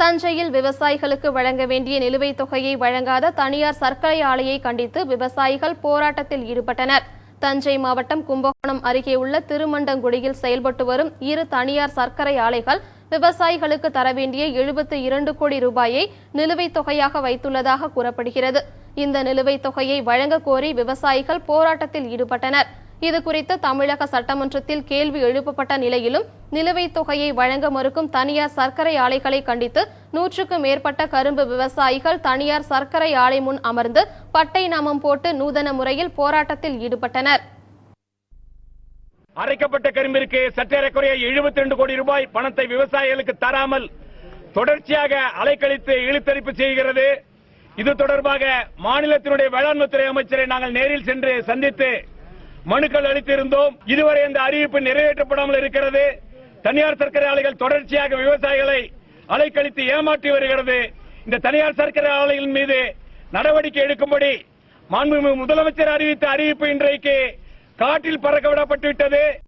தஞ்சையில் விவசாயிகளுக்கு வழங்க வேண்டிய நிலுவைத் தொகையை வழங்காத தனியார் சர்க்கரை ஆலையை கண்டித்து விவசாயிகள் போராட்டத்தில் ஈடுபட்டனர். தஞ்சை மாவட்டம் கும்பகோணம் அருகே உள்ள திருமண்டங்குடியில் செயல்பட்டு வரும் இரு தனியார் சர்க்கரை ஆலைகள் விவசாயிகளுக்கு தர வேண்டிய எழுபத்தி இரண்டு கோடி ரூபாயை நிலுவைத் தொகையாக வைத்துள்ளதாக கூறப்படுகிறது. இந்த நிலுவைத் தொகையை வழங்க கோரி விவசாயிகள் போராட்டத்தில் ஈடுபட்டனர். இது குறித்து தமிழக சட்டமன்றத்தில் கேள்வி எழுப்பப்பட்ட நிலையிலும் நிலுவைத் தொகையை வழங்க மறுக்கும் தனியார் சர்க்கரை ஆலைகளை கண்டித்து நூற்றுக்கும் மேற்பட்ட கரும்பு விவசாயிகள் தனியார் சர்க்கரை ஆலை முன் அமர்ந்து பட்டை நாமம் போட்டு நூதன முறையில் போராட்டத்தில் ஈடுபட்டனர். அரைக்கப்பட்ட கரும்பிற்கு சற்றேறக்குறைய 72 ரெண்டு கோடி ரூபாய் பணத்தை விவசாயிகளுக்கு தராமல் தொடர்ச்சியாக அலைக்கழித்து இழுத்தரிப்பு செய்கிறது. இது தொடர்பாக மாநிலத்தினுடைய வேளாண்மைத்துறை அமைச்சரை நாங்கள் நேரில் சென்று சந்தித்து மனுக்கள் அளித்திருந்தோம். இதுவரை இந்த அறிவிப்பு நிறைவேற்றப்படாமல் இருக்கிறது. தனியார் சர்க்கரை ஆலைகள் தொடர்ச்சியாக விவசாயிகளை அலைக்கழித்து ஏமாற்றி வருகிறது. இந்த தனியார் சர்க்கரை ஆலைகள் மீது நடவடிக்கை எடுக்கும்படி மாண்புமிகு முதலமைச்சர் அறிவித்த அறிவிப்பு இன்றைக்கு காற்றில் பறக்க விடப்பட்டுவிட்டது